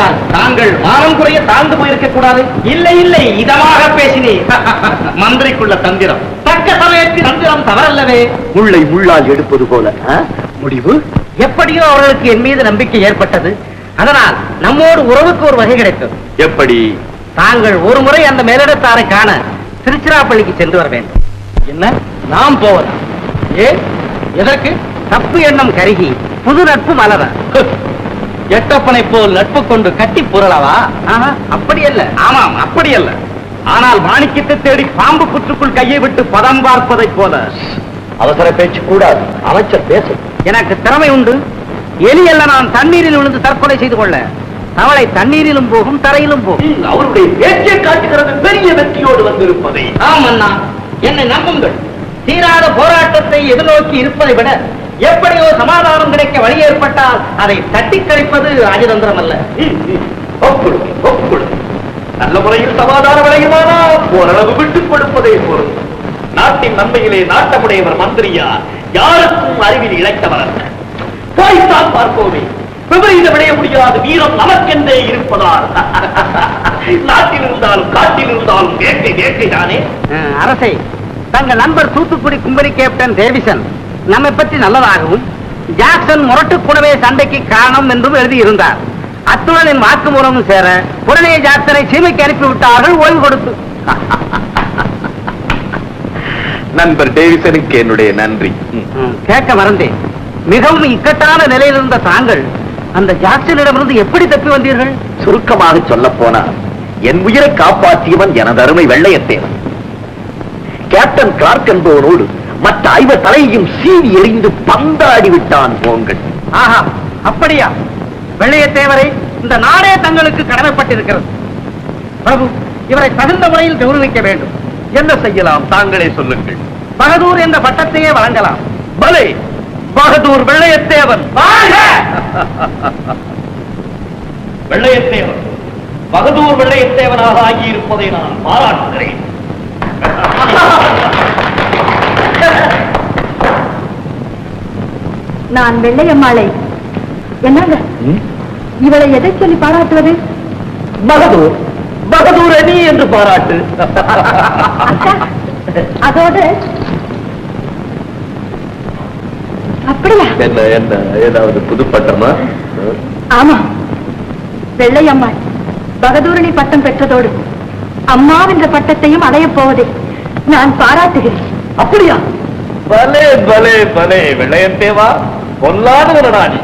இருந்தால் தாங்கள் வாரம் குறைய தாழ்ந்து போயிருக்க கூடாது. இல்லை இல்லை இதமாக பேசினேன் மந்திரிக்குள்ள தந்திரம். தக்க சமயத்தில் தந்திரம் தவறல்லவே. முள்ளை முள்ளால் எடுப்பது போல? முடிவு? எப்படியோ அவர்களுக்கு என் மீது நம்பிக்கை ஏற்பட்டது. அதனால் நம்மோடு உறவுக்கு ஒரு வகை கிடைத்தது. எப்படி? தாங்கள் ஒரு முறை அந்த மேலிடத்தாரை காண திருச்சிராப்பள்ளிக்கு சென்று வர வேண்டும். என்ன? நாம் போவதா? ஏ? எதற்கு? தப்பு எண்ணம் கருகி புது நட்பு மலர. எட்டப்பனை போல் நட்பு கொண்டு கட்டி புரளவா? அப்படி அல்ல ஆமாம் அப்படி அல்ல ஆனால் மாணிக்கத்தை தேடி பாம்பு புற்றுக்குள் கையை விட்டு பதம் பார்ப்பதைப் போல. அவசர பேச்சு கூடாது. அமைச்சர் பேசும். எனக்கு திறமை உண்டு. எலி அல்ல நான் தண்ணீரில் விழுந்து தற்கொலை செய்து கொள்ள. தவளை தண்ணீரிலும் போகும் தரையிலும் போகும். அவருடைய பேச்சை காட்டுகிறது பெரிய வெற்றியோடு வந்திருப்பதை. ஆம் அண்ணா. என்னை நம்புங்கள். தீராத போராட்டத்தை எதிர்நோக்கி இருப்பதை விட எப்படியோ சமாதானம் கிடைக்க வழி ஏற்பட்டால் அதை தட்டி கழிப்பது ராஜதந்திரம் அல்ல நல்ல முறையில் சமாதானம் விளையுமானா? ஓரளவு விட்டுக் கொடுப்பதே பொருள். நாட்டின் நன்மையிலே நாட்டமுடையவர் மந்திரியார். யாருக்கும் அறிவில் இழைத்தவர் அல்ல. போய்த்தான் பார்ப்போமே. விபரீதம் விளைய முடியாது. வீரம் நமக்கென்றே இருப்பதால். நாட்டில் இருந்தாலும் காட்டில் இருந்தாலும் வேட்டை தானே அரசே தங்கள் நண்பர் தூத்துக்குடி கும்பரி கேப்டன் தேவிசன் நம்மை பற்றி நல்லதாகவும் ஜாக்சன் முரட்டு கூடவே சண்டைக்கு காரணம் என்றும் எழுதியிருந்தார். அத்துடன் என் வாக்குமூலமும் சேர உடனே ஜாக்சனை சீமைக்கு அனுப்பிவிட்டார்கள் ஓய்வு கொடுத்து. நண்பர் டேவிசனுக்கு என்னுடைய நன்றி. கேட்க மறந்தேன். மிகவும் இக்கட்டான நிலையில் இருந்த தாங்கள் அந்த ஜாக்சனிடமிருந்து எப்படி தப்பி வந்தீர்கள்? சுருக்கமாக சொல்ல போனால் என் உயிரை காப்பாற்றியவன் எனது அருமை வெள்ளையத்தேவன். கேப்டன் கிளார்க் என்பவனோடு மற்ற ஐவர் தலையையும் சீவி எறிந்து பந்தாடி விட்டான் போங்கள் ஆஹா அப்படியா? வெள்ளையத்தேவரை இந்த நாடே தங்களுக்கு கடமைப்பட்டிருக்கிறது. பிரபு இவரை தகுந்த முறையில் கௌரவிக்க வேண்டும். என்ன செய்யலாம்? தாங்களே சொல்லுங்கள். பகதூர் என்ற பட்டத்தையே வழங்கலாம். பலே பகதூர் வெள்ளையத்தேவன் வெள்ளையத்தேவன் பகதூர் வெள்ளையத்தேவனாக ஆகியிருப்பதை நான் பாராட்டுகிறேன். நான் வெள்ளையம்மாளை. என்னங்க? இவளை எதை சொல்லி பாராட்டுவது? பகதூர். பகதூர் அணி என்று பாராட்டு. அதோடு அப்படியா? என்ன என்ன ஏதாவது புதுப்பட்டமா ஆமா. வெள்ளையம்மாள் பகதூரணி பட்டம் பெற்றதோடு அம்மாவென்ற பட்டத்தையும் அடையப் போவதை நான் பாராட்டுகிறேன். அப்படியா? பலே பலே பலே வெள்ளையத்தேவா பொல்லாத ஒரு ராணி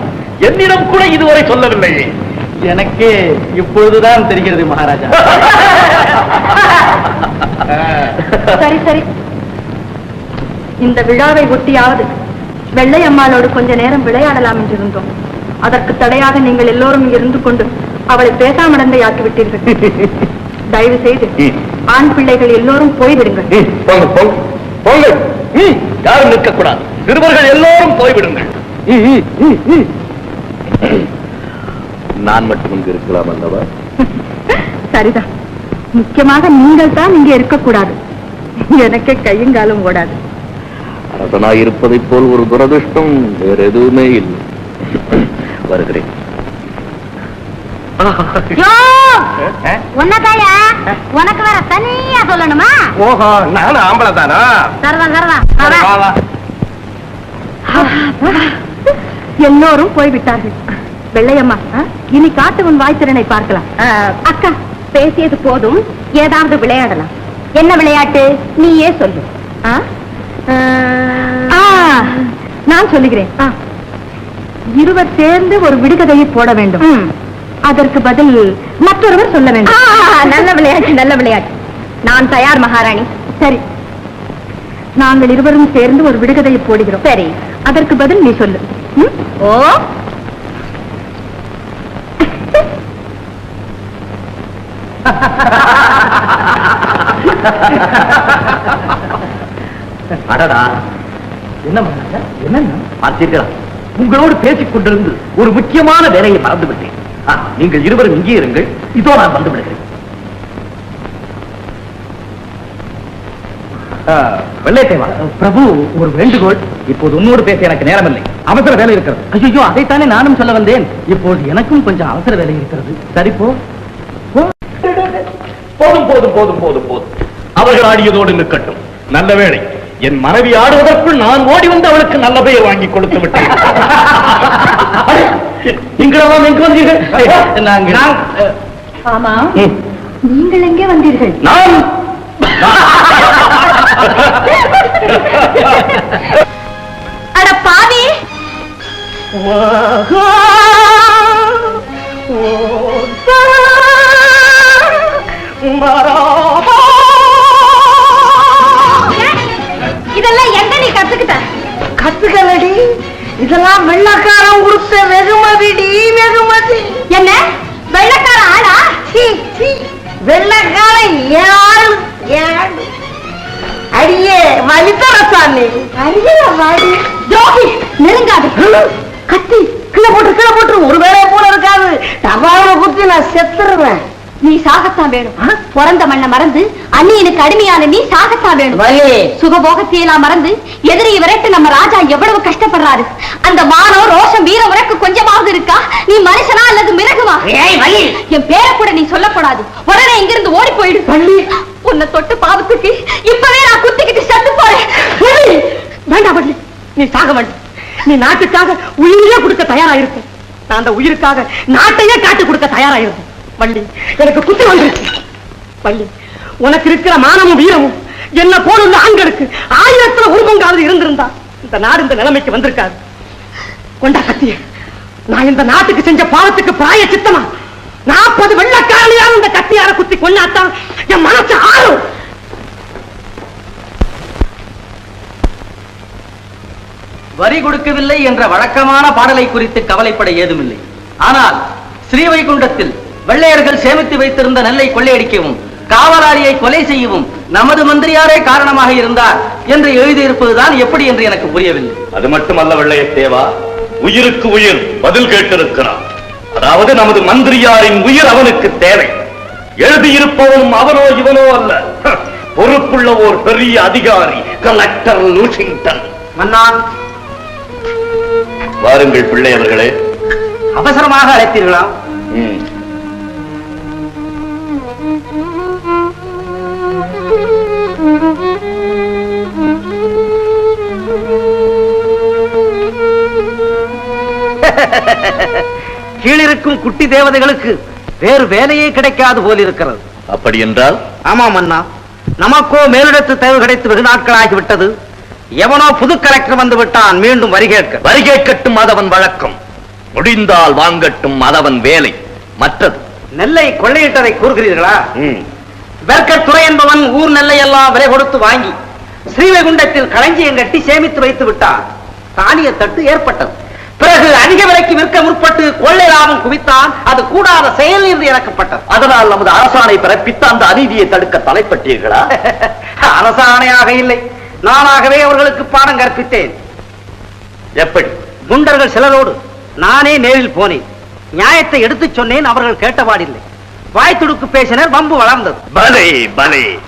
என்னிடம் கூட இதுவரை சொல்லவில்லையே. எனக்கு இப்பொழுதுதான் தெரிகிறது மகாராஜா. சரி சரி. இந்த விழாவை ஒட்டியாவது வெள்ளையம்மாளோடு கொஞ்ச நேரம் விளையாடலாம் என்றிருந்தோம். அதற்கு தடையாக நீங்கள் எல்லோரும் இருந்து கொண்டு அவளை பேசாமடந்தையாக்கி விட்டீர்கள் தயவு செய்து ஆண் பிள்ளைகள் எல்லோரும் போய்விடுங்கள். யாரும் நிற்கக்கூடாது. சிறுவர்கள் எல்லோரும் போய்விடுங்கள். நான் மட்டும் இங்கு இருக்கலாம் அல்லவா? சரிதான். முக்கியமாக நீங்கள் தான் இங்கே இருக்கக்கூடாது. எனக்கே கையுங்காலும் ஓடாது. அரசனாய் இருப்பதைப் போல் ஒரு துரதிருஷ்டம் வேற எதுவுமே இல்லை. வருகிறேன். உன்னதாயா? உனக்கு வேற தனியா சொல்லணுமா? ஓஹோ நானும் ஆம்பளை தானா? எல்லோரும் போய்விட்டார்கள். வெள்ளையம்மா? இனி காட்டு உன் வாய்த்திறனை பார்க்கலாம். அக்கா பேசியது போதும். ஏதாவது விளையாடலாம். என்ன விளையாட்டு? நீயே சொல்லு. நான் சொல்லுகிறேன். இருவர் சேர்ந்து ஒரு விடுகதையை போட வேண்டும். அதற்கு பதில் மற்றொருவர் சொல்ல வேண்டும். நல்ல விளையாட்டு நல்ல விளையாட்டு. நான் தயார் மகாராணி. சரி. நாங்கள் இருவரும் சேர்ந்து ஒரு விடுகதையை போடுகிறோம். சரி. அதற்கு பதில் நீ சொல்லு? ஓ. அடடா. என்ன பார்த்தீர்களா? உங்களோடு பேசிக் கொண்டிருந்து ஒரு முக்கியமான வேலையை மறந்து விட்டேன் ஆ, நீங்கள் இருவரும் இங்கே இருங்கள். இதோ நான் வந்து விடுகிறேன். வெள்ளையத்தேவா பிரபு ஒரு வேண்டுகோள். இப்போது உன்னோடு பேச எனக்கு நேரமில்லை. அவசர வேலை இருக்கிறது. ஐயோ அதைத்தானே நானும் சொல்ல வந்தேன். இப்போது எனக்கும் கொஞ்சம் அவசர வேலை இருக்கிறது. சரி போ. போ. போதும் போதும் போதும் போதும் போதும். அவர்கள் ஆடியதோடு நிற்கட்டும். நல்ல வேளை. என் மனைவி ஆடுவதற்குள் நான் ஓடி வந்து அவளுக்கு நல்ல பெயர் வாங்கி கொடுத்து விட்டேன். இங்கெல்லாம் எங்க வந்தீர்கள். நாங்கள் ஆமா. நீங்கள் எங்கே வந்தீர்கள்? நான். அட பாவி. இதெல்லாம் எங்க நீ கத்துக்கிட்ட? கத்துக்கலடி. இதெல்லாம் வெள்ளக்காரன் கொடுத்த வெகுமதிடி வெகுமதி. என்ன? வெள்ளக்கார ஆளா. வெள்ளக்காரன் ஏழு ஏழு அடியே வலித்தரசாமி அடியே வாடி ஜோகி நெருங்காது. கத்தி கீழே போட்டு கீழே போட்டு ஒரு வேலையை போல இருக்காது. டபால குத்தி நான் செத்துருவேன். நீ சாகத்தான் வேணும். பிறந்த மண்ணை மறந்து அந்நியனுக்கு அடிமையான நீ சாகத்தான் வேணும். சுகபோகத்தையெல்லாம் மறந்து எதிரியை விரட்டு நம்ம ராஜா எவ்வளவு கஷ்டப்படுறாரு. அந்த மானம் ரோஷம் வீரம் உனக்கு கொஞ்சமாவது இருக்கா? நீ மனுஷனா அல்லது மிருகமா? என் பேரை கூட நீ சொல்லக்கூடாது. உடனே இங்கிருந்து ஓடி போயிடு. உன்னை தொட்டு பாவத்துக்கு இப்பவே நான் குத்திக்கிட்டு செத்து போறேன். வேண்டாம் வள்ளி! நீ சாக வேண்டாம் நீ நாட்டுக்காக உயிரையே கொடுக்க தயாரா இருக்க நான் அந்த உயிருக்காக நாட்டையே காட்டு கொடுக்க தயாரா இருந்தேன் வள்ளி எனக்கு குத்து வந்துருச்சு வள்ளி உனக்கு இருக்கிற மானமும் வீரமும் என்ன போடுள்ள ஆண்களுக்கு ஆயிரத்துல ஒரு பங்காவது இருந்திருந்தா இந்த நாடு இந்த நிலைமைக்கு வந்திருக்காது. கொண்டா கத்திய நான் இந்த நாட்டுக்கு செஞ்ச பாவத்துக்கு பிராய சித்தமா? நாற்பது வெள்ளக்காரணியான இந்த கத்தியார குத்தி கொண்டாத்தான் என் மனசு ஆறும். வரி கொடுக்கவில்லை என்ற வழக்கமான பாடலை குறித்து கவலைப்பட ஏதுமில்லை. ஆனால் ஸ்ரீவைகுண்டத்தில் வெள்ளையர்கள் சேமித்து வைத்திருந்த நெல்லை கொள்ளையடிக்கவும் காவலாளியை கொலை செய்யவும் நமது மந்திரியாரே காரணமாக இருந்தார் என்று எழுதியிருப்பதுதான் எப்படி என்று எனக்கு புரியவில்லை. அது மட்டுமல்ல வெள்ளையத்தேவா உயிருக்கு உயிர் பதில் கேட்டிருக்கிறான் அதாவது நமது மந்திரியாரின் உயிர் அவனுக்கு தேவை. எழுதியிருப்பவனும் அவனோ இவனோ அல்ல. பொறுப்புள்ள ஓர் பெரிய அதிகாரி கலெக்டர் லூசிங்டன் வாருங்கள் பிள்ளையவர்களே அவசரமாக அழைத்தீர்களா? கீழிருக்கும் குட்டி தேவதைகளுக்கு வேறு வேலையே கிடைக்காது போல் இருக்கிறது. அப்படி என்றால் ஆமாம் அண்ணா. நமக்கோ மேலிடத்து தேவை கிடைத்து வெகு நாட்களாகிவிட்டது எவனோ புது கலெக்டர் வந்து விட்டான் மீண்டும் வரி கேட்க. வரி கேட்கட்டும் அதவன் வழக்கம். முடிந்தால் வாங்கட்டும் அதவன் வேலை. மற்றது? நெல்லை கொள்ளையிட்டதை கூறுகிறீர்களா? ம். பெர்கர் துறை என்பவன் ஊர் நெல்லை எல்லாம் விலை கொடுத்து வாங்கி ஸ்ரீவைகுண்டத்தில் களஞ்சியம் கட்டி சேமித்து வைத்து விட்டான். தானிய தட்டு ஏற்பட்டது. பிறகு அதிக விலைக்கு விற்க முற்பட்டு கொள்ளை லாபம் குவித்தான். அது கூடாத செயல் என்று இறக்கப்பட்டது. அதனால் நமது அரசாணை பிறப்பித்த அந்த அநீதியை தடுக்க தலைப்பட்டீர்களா? அரசாணையாக இல்லை. நானாகவே அவர்களுக்கு பாடம் கற்பித்தேன். எப்படி? குண்டர்கள் சிலரோடு நானே நேரில் போனேன். நியாயத்தை எடுத்துச் சொன்னேன் அவர்கள் கேட்டபாடில்லை வாய் துடுக்கு பேசினர் வம்பு வளர்ந்தது. பலே பலே.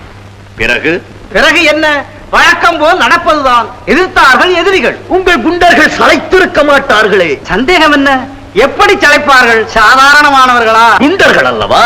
பிறகு? பிறகு என்ன? வழக்கம் போல் நடப்பதுதான் எதிர்த்தார்கள் எதிரிகள். உங்கள் குண்டர்கள் சளைத்திருக்க மாட்டார்களே. சந்தேகம் என்ன? எப்படி சளைப்பார்கள்? சாதாரணமானவர்களா? குண்டர்கள் அல்லவா?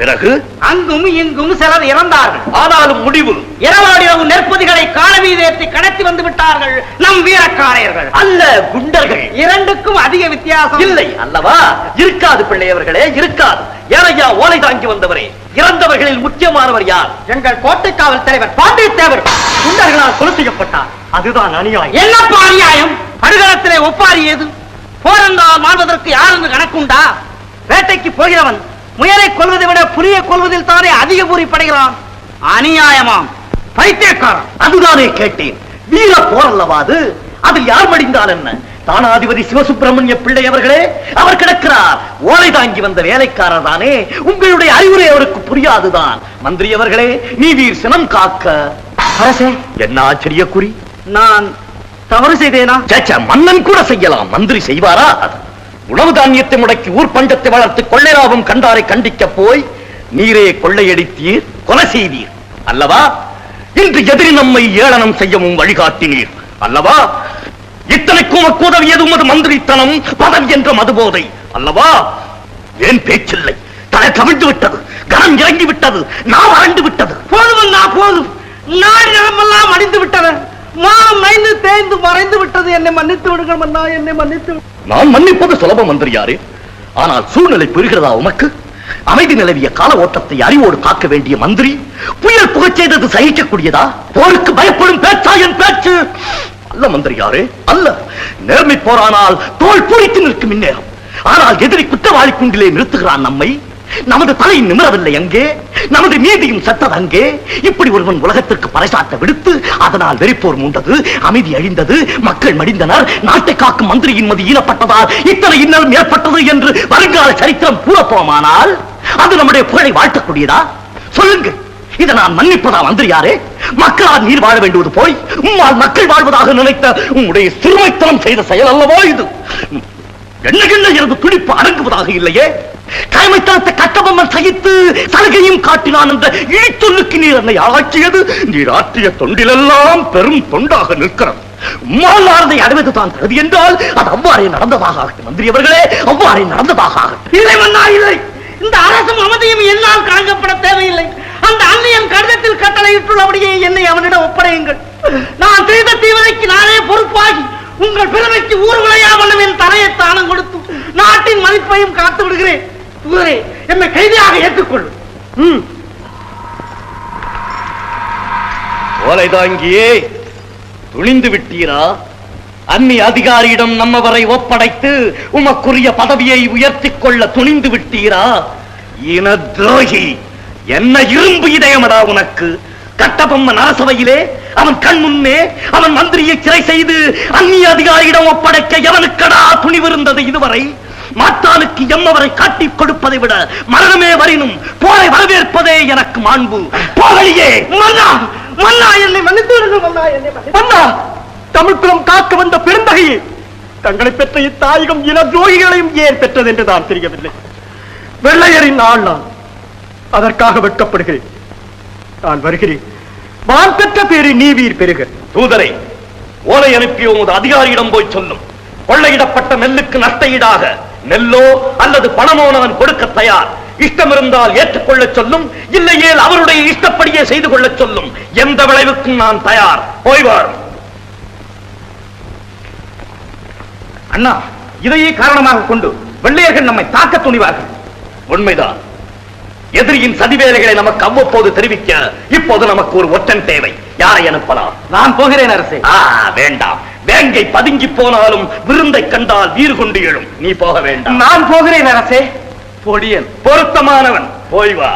பிறகு அங்கும் இங்கும் சிலர் இறந்தார்கள். ஆனாலும் முடிவு. இரவாடிரவு நெற்பதிகளை கால மீதேற்றி கடத்தி வந்து விட்டார்கள். நம் வீரக்காரையர்கள் அல்ல குண்டர்கள். இரண்டுக்கும் அதிக வித்தியாசம். இல்லை அல்லவா? இருக்காது பிள்ளையவர்களே இருக்காது. ஏனையா ஓலை தாங்கி வந்தவரே. இறந்தவர்களில் முக்கியமானவர் யார்? எங்கள் கோட்டை காவல் தலைவர் பாண்டியத்தேவர். குண்டர்களால் கொலை செய்யப்பட்டார் அதுதான் அநியாயம். என்னப்பா அநியாயம்? படுகளத்திலே ஒப்பாரி ஏது? போரென்றால் மாழ்வதற்கு யார் என்று கணக்குண்டா? வேட்டைக்கு போகிறவன் முயலை கொல்வதை விட புலியை கொல்வதில் தானே அதிக பூரிப்படைகிறான் அநியாயமாம். பைத்தியக்காரன். அதுதானே கேட்டேன். வீர போர் அல்லவா அது? அதில் யார் மடிந்தால் என்ன? தானாதிபதி சிவசுப்பிரமணிய பிள்ளை அவர்களே அவர் கிடக்கிறார். ஓலை தாங்கி வந்த வேலைக்காரர் தானே. உங்களுடைய அறிவுரை அவருக்கு புரியாதுதான். மந்திரி அவர்களே நீவீர் சினம் காக்க. அரசே என்ன ஆச்சரிய குறி? நான் தவறு செய்தேனா? மன்னன் கூட செய்யலாம். மந்திரி செய்வாரா? உணவு தானியத்தை முடக்கி ஊர் பஞ்சத்தை வளர்த்து கொள்ளை கண்டாரை கண்டிக்க போய் நீரே கொள்ளையடித்தீர் கொலை செய்தீர். அல்லவா? இன்று எதிரி நம்மை ஏளனம் செய்யவும் வழிகாட்டினீர். அல்லவா? இத்தனைக்கும் உமக்கு உதவியது உமது மந்திரித்தனம் பதவி என்ற மதுபோதை. அல்லவா? ஏன் பேச்சில்லை? தலை கவிழ்ந்து விட்டது கனம் இறங்கி விட்டது நான் வறண்டு விட்டது. போதும் நான் போதும். நாடு நிலமெல்லாம் அடிந்து விட்டது மா மைந்து தேய்ந்து மறைந்து விட்டது. என்னை மன்னித்து விடுங்கள் மன்னா என்னை மன்னித்து நான் மன்னிப்பது சுலபம் மந்திரியாரே. ஆனால் சூழ்நிலை புரிகிறதா உமக்கு? அமைதி நிலவிய கால ஓட்டத்தை அறிவோடு காக்க வேண்டிய மந்திரி புயல் புகச் செய்தது சகிக்கக்கூடியதா? போருக்கு பயப்படும் பேச்சா என் பேச்சு? அல்ல மந்திரியாரே அல்ல. நேர்மை போரானால் தோல் பூரித்து நிற்கும் இந்நேரம். ஆனால் எதிரி குற்றவாளி குண்டிலே நிறுத்துகிறான் நம்மை. நமது தலை நிமிரவில்லை அங்கே. நமது நீதியும் சட்டது அங்கே. இப்படி ஒருவன் உலகத்திற்கு பறைசாட்ட விடுத்து அதனால் வெறிப்போர் மூண்டது அமைதி அழிந்தது மக்கள் மடிந்தனர் நாட்டை காக்கும் மந்திரியின் மதி ஈனப்பட்டதால் இத்தனை இன்னலும் ஏற்பட்டது என்று வருங்கால சரித்திரம் கூறப்போமானால் அது நம்முடைய புகழை வாழ்த்தக்கூடியதா? சொல்லுங்க இதை நான் மன்னிப்பதா மந்திரியாரே? மக்களால் நீர் வாழ வேண்டுவது போய் உம்மால் மக்கள் வாழ்வதாக நினைத்த உம்முடைய சிறுமைத்தனம் செய்த செயல் அல்லவா இது? என்ன என்ன எனது துடிப்பு அடங்குவதாக இல்லையே? தலைமைத்தனத்தை கட்டபொம்மன் சகித்து சலுகையும் காட்டினான் என்ற இழிச்சொல்லுக்கு நீர் என்னை ஆட்சியது நீர் ஆற்றிய தொண்டிலெல்லாம் பெரும் தொண்டாக நிற்கிறது. உம்மாலாரதை அடைவது தான் என்றால் அது அவ்வாறே நடந்ததாக ஆகட்டும் மந்திரி அவர்களே அவ்வாறே நடந்ததாக ஆகட்டும். இல்லை இல்லை. இந்த அரசும் அமைதியும் என்னால் காங்கப்பட தேவையில்லை. அந்த அன்னியன் கடிதத்தில் கட்டளையிட்டுள்ளபடியே என்னை அவனிடம் ஒப்படையுங்கள். நான் செய்த தீவினைக்கு நானே பொறுப்பாகி உங்கள் பெருமைக்கு ஊர் விளையாமலும் என் தலையை தானம் கொடுத்து நாட்டின் மதிப்பையும் காத்து விடுகிறேன். தூதரே என்னை கைதியாக ஏற்றுக்கொள்ளும் ஓலை தாங்கியே துணிந்து விட்டீரா? அந்நி அதிகாரியிடம் நம்மவரை ஒப்படைத்து உமக்குரிய பதவியை உயர்த்திக் கொள்ள துணிந்து விட்டீரா? இன துரோகி என்ன இரும்பு இதயமடா உனக்கு? கட்டபொம்மன் அரசவையிலே அவன் கண் முன்னே அவன் மந்திரியை சிறை செய்து அந்நிய அதிகாரியிடம் ஒப்படைக்க எவனுக்கடா துணிவிருந்தது இதுவரை? மாற்றானுக்கு எம்மவரை காட்டிக் கொடுப்பதை விட மரணமே வரினும் போரை வரவேற்பதே எனக்கு மாண்பு. போகலியே மன்னா. மன்னா என்னை மன்னித்து. மன்னா தமிழ்குலம் காக்க வந்த பெருந்தகையே தங்களை பெற்ற இத்தாயகம் இன துரோகிகளையும் ஏன் பெற்றது என்று நான் தெரியவில்லை. வெள்ளையரின் ஆள் நான். அதற்காக வெட்கப்படுகிறேன். நான் வருகிறேன். வான் பெற்ற பேரை நீவீர் பெறுக. தூதரை ஓலை அனுப்பி உமது அதிகாரியிடம் போய் சொல்லும். கொள்ளையிடப்பட்ட நெல்லுக்கு நஷ்டஈடாக நெல்லோ அல்லது பணமோ அவன் கொடுக்க தயார். இஷ்டம் இருந்தால் ஏற்றுக்கொள்ளச் சொல்லும் இல்லையேல் அவருடைய இஷ்டப்படியே செய்து கொள்ளச் சொல்லும். எந்த விளைவுக்கும் நான் தயார். போய் வாரும் அண்ணா இதையே காரணமாக கொண்டு வெள்ளையர்கள் நம்மை தாக்க துணிவார்கள். உண்மைதான். எதிரியின் சதிவேலைகளை நமக்கு அவ்வப்போது தெரிவிக்க இப்போது நமக்கு ஒரு ஒற்றன் தேவை. யாரை அனுப்பலாம்? நான் போகிறேன் அரசே. வேண்டாம். வேங்கை பதுங்கி போனாலும் விருந்தை கண்டால் வீறு கொண்டு எழும். நீ போக வேண்டாம். நான் போகிறேன் அரசே. பொடியன் பொருத்தமானவன். போய் வா.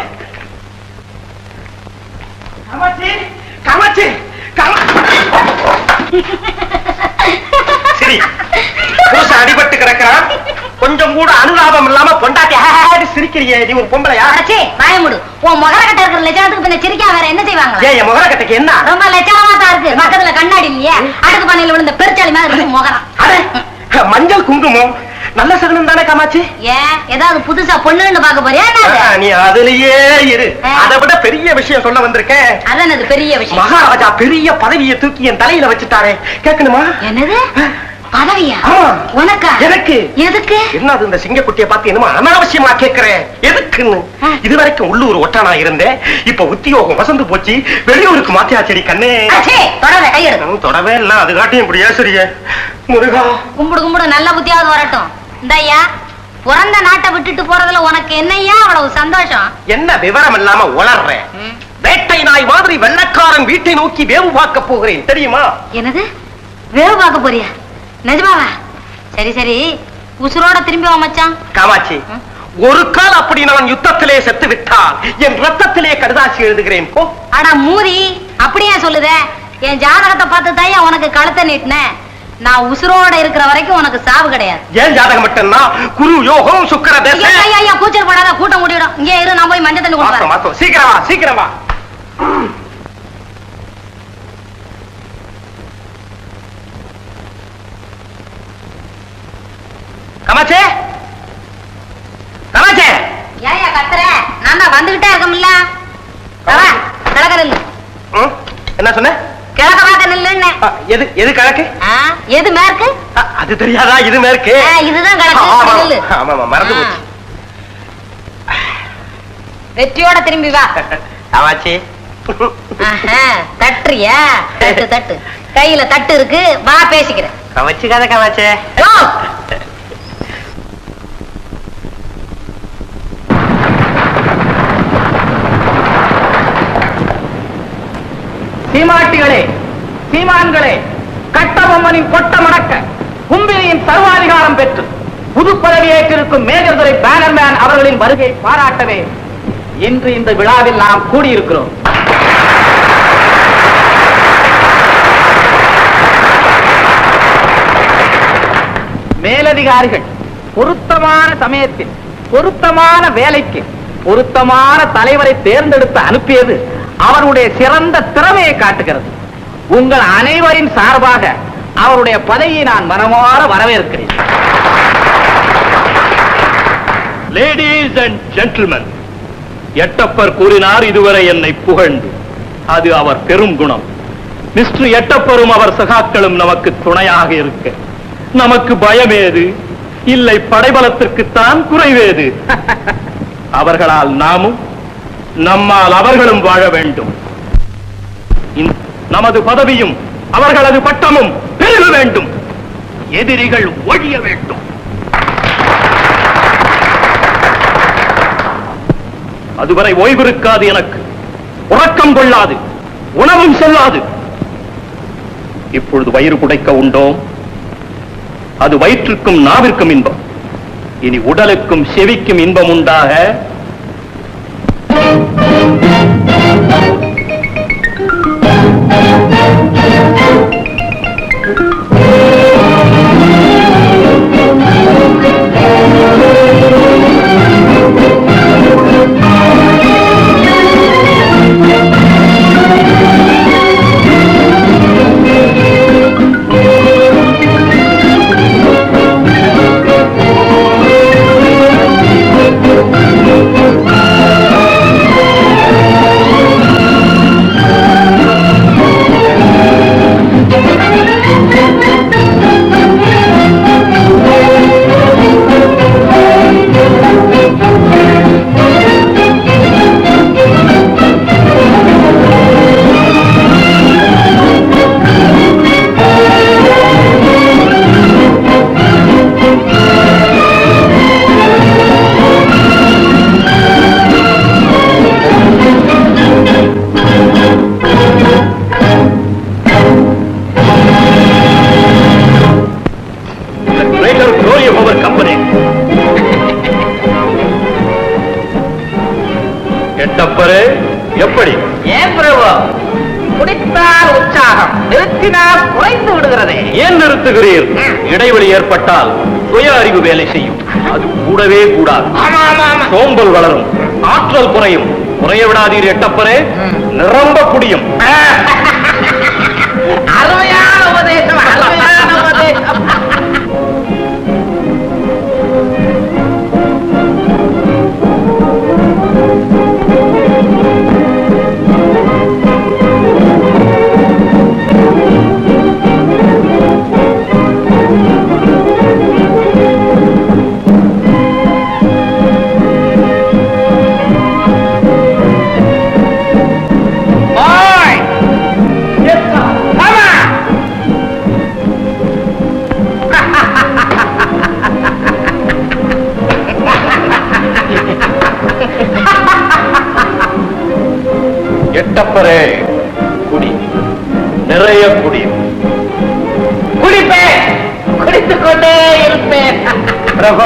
கமாச்சி கமாச்சி அடிபட்டு கிடக்கிறான். கொஞ்சம் கூட அனுதாபம் இல்லாம பொண்டாட்டி ஹாடி சிரிக்கிறியே நீ ஒரு பொம்பளையா அரசே வாயமுடு உன் முகர கட்ட இருக்கிற லட்சணத்துக்கு பின்ன சிரிக்கா வேற என்ன செய்வாங்க? ஏன் முகரக்கட்டைக்கு என்ன? ரொம்ப லட்சணமா தான் இருக்கு. பக்கத்துல கண்ணாடி இல்லையே? அடுக்கு பண்ணையில விழுந்த பெருச்சாளி மாதிரி இருக்கு முகரம் மஞ்சள் குங்குமம். நல்ல சகுனம் தானே காமாச்சி ஏன்? ஏதாவது புதுசா பொண்ணுன்னு பார்க்க போறியா? நீ அதுலயே இரு. அதை விட பெரிய விஷயம் சொல்ல வந்திருக்கேன். அதான் அது பெரிய விஷயம். மகாராஜா பெரிய பதவியை தூக்கி என் தலையில வச்சுட்டாரே. கேட்கணுமா? என்னது? பதவியா. உனக்கா? எனக்கு. எதுக்கு? என்ன அது இந்த சிங்கக்குட்டியை பார்த்து என்னமோ அனாவசியமா கேட்கிறேன் எதுக்குன்னு. இதுவரைக்கும் உள்ளூர் ஒட்டானா இருந்தேன். இப்ப உத்தியோகம் வசந்து போச்சு. வெளியூருக்கு மாத்தியாச்சேரி கண்ணே? தொடர கையெடு. தொடவே இல்ல. அது காட்டியும் இப்படி ஏசுறிய. முருகா. கும்பிடு கும்பிடு நல்ல புத்தியாவது வரட்டும். இந்த ஐயா பிறந்த நாட்டை விட்டுட்டு போறதுல உனக்கு என்னையா அவ்வளவு சந்தோஷம்? என்ன விவரம் இல்லாம உளர்றேன். வேட்டை நாய் மாதிரி வெள்ளக்காரன் வீட்டை நோக்கி வேவு பார்க்க போகிறேன். தெரியுமா? என்னது? வேவு பார்க்க போறியா? நிஜமாவா? சரி சரி. உசுரோட திரும்பி வா மச்சான். காமாட்சி. ஒரு கால் அப்படி நான் யுத்தத்திலே செத்து விட்டால் என் ரத்தத்திலே கடுதாசி எழுதுகிறேன். போ. ஆனா மூதி அப்படியே சொல்லுதே? என் ஜாதகத்தை பார்த்து தான் உனக்கு கழுத்தை நீட்டினேன் நான் உசுரோட இருக்கிற வரைக்கும் உனக்கு சாவு கிடையாது. ஏன் ஜாதகம் மட்டும்னா குரு யோகம் சுக்கர ஐயா, தேசம் ஐயா, கூச்சல் படாத கூட்டம் முடிவிடும் இங்கே இரு நான் போய் மஞ்சள் தண்ணி கொண்டு வரேன். சீக்கிரம் சீக்கிரம் வா கமாச்சே கமாச்சே ஏயா கத்துற. நான் தான் வந்துகிட்டே இருக்கமில்ல கடகரல் ம்? என்ன சொன்ன? கிழக்க பார்க்க நில்லுன்னு. எது எது கிழக்கு? எது மேற்கு? அது தெரியாதா? இது மேற்கு? இதுதான் கிழக்கு. ஆமா, நில்லு. மறந்து. போச்சு. வெற்றியோட திரும்பி வா. ஆமாச்சி தட்டுறியா? தட்டு தட்டு. கையில தட்டு இருக்கு. வா பேசிக்கிறேன். கவச்சு கதை கவாச்சே சீமாட்டிகளே சீமான்களே கட்டபொம்மனின் கொட்ட மடக்க கும்பினியின் சர்வாதிகாரம் பெற்று புது பதவியேற்றிருக்கும் மேஜர் துறை பேனர்மேன் அவர்களின் வருகை பாராட்டவே இன்று இந்த விழாவில் நாம் கூடியிருக்கிறோம். மேலதிகாரிகள் பொருத்தமான சமயத்தில் பொருத்தமான வேலைக்கு பொருத்தமான தலைவரை தேர்ந்தெடுத்து அனுப்பியது அவருடைய சிறந்த திறமையை காட்டுகிறது. உங்கள் அனைவரின் சார்பாக அவருடைய பதவியை நான் மனமாற வரவேற்கிறேன். லேடிஸ் அண்ட் ஜென்டில்மன் எட்டப்பர் கூறினார் இதுவரை என்னை புகழ்ந்து. அது அவர் பெரும் குணம். மிஸ்டர் எட்டப்பரும் அவர் சகாக்களும் நமக்கு துணையாக இருக்க. நமக்கு பயமேது? இல்லை படைபலத்திற்குத்தான் குறைவேது? அவர்களால் நாமும் நம்மால் அவர்களும் வாழ வேண்டும். நமது பதவியும் அவர்களது பட்டமும் பெருக வேண்டும். எதிரிகள் ஒழிய வேண்டும். அதுவரை ஓய்விருக்காது எனக்கு. உறக்கம் கொள்ளாது. உணவும் செல்லாது. இப்பொழுது வயிறு குடைக்க உண்டோம்? அது வயிற்றுக்கும் நாவிற்கும் இன்பம். இனி உடலுக்கும் செவிக்கும் இன்பம் உண்டாக கூடவே கூடாது. சோம்பல் வளரும். ஆற்றல் குறையும். குறைய விடாதீர் எட்டப்பரே. நிரம்ப குடியும். எட்டப்பரே குடி. நிறைய குடி. குடிப்பேன். குடித்துக் கொண்டே இருப்பேன். பிரபு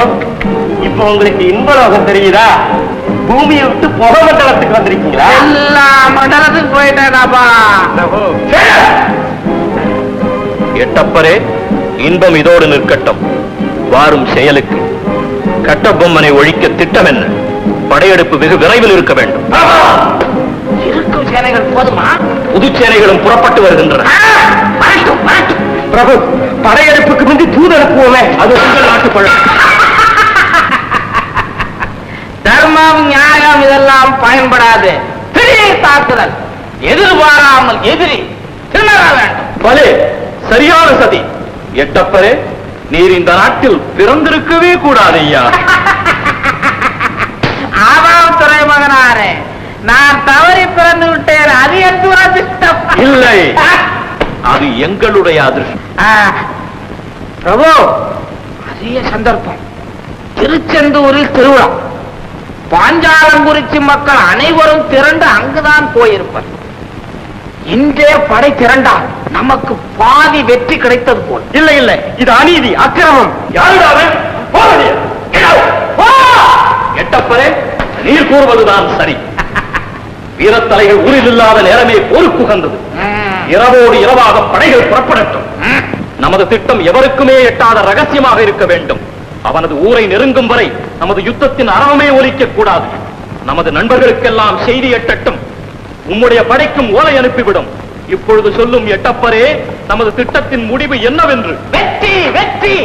இப்போ உங்களுக்கு இன்பலோகம் தெரியுதா? பூமியை விட்டு புகை மண்டலத்துக்கு வந்திருக்கீங்களா? எல்லா மண்டலத்துக்கு போயிட்டேனாப்பா பிரபு எட்டப்பரே இன்பம் இதோடு நிற்கட்டும். வாரும் செயலுக்கு. கட்டபொம்மனை ஒழிக்க திட்டம் என்ன படையெடுப்பு வெகு விரைவில் இருக்க வேண்டும். சேனைகள் போதுமா? புதுச்சேனைகளும் புறப்பட்டு வருகின்றன. பிரபு படையெடுப்புக்கு முந்தி தூது அனுப்புவோமே. அது உங்கள் நாட்டு பழக்கம். தர்மம் நியாயம் இதெல்லாம் பயன்படாது. திடீர் தாக்குதல். எதிர்பாராமல் எதிரி தர வேண்டும். பலே சரியான சதி. எட்டப்பரே நீர் இந்த நாட்டில் பிறந்திருக்கவே கூடாது ஐயா. ஆமாம் துறைமகனாரே. நான் தவறி பிறந்து விட்டேன். அது என் துரதிர்ஷ்டம் இல்லை. அது எங்களுடைய அதிர்ஷ்டம். பிரபு அரிய சந்தர்ப்பம். திருச்செந்தூரில் திருவிழா. பாஞ்சாலங்குறிச்சி மக்கள் அனைவரும் திரண்டு அங்குதான் போயிருப்பர். இன்றே படை திரண்டால் நமக்கு பாதி வெற்றி கிடைத்தது போல். இல்லை இல்லை. இது அநீதி அக்கிரமம். யாருடாவே? எட்டப்பரே நீர் கூறுவதுதான் சரி. வீரத்தலைகள் ஊரில் இல்லாத நேரமே போருக்கு உகந்தது. இரவோடு இரவாக படைகள் புறப்படட்டும். நமது திட்டம் எவருக்குமே எட்டாத ரகசியமாக இருக்க வேண்டும். அவனது ஊரை நெருங்கும் வரை நமது யுத்தத்தின் அறவமே ஒலிக்க கூடாது. நமது நண்பர்களுக்கெல்லாம் செய்தி எட்டட்டும். உம்முடைய படைக்கும் ஓலை அனுப்பிவிடும். இப்பொழுது சொல்லும் எட்டப்பரே நமது திட்டத்தின் முடிவு என்னவென்று? வெற்றி வெற்றி!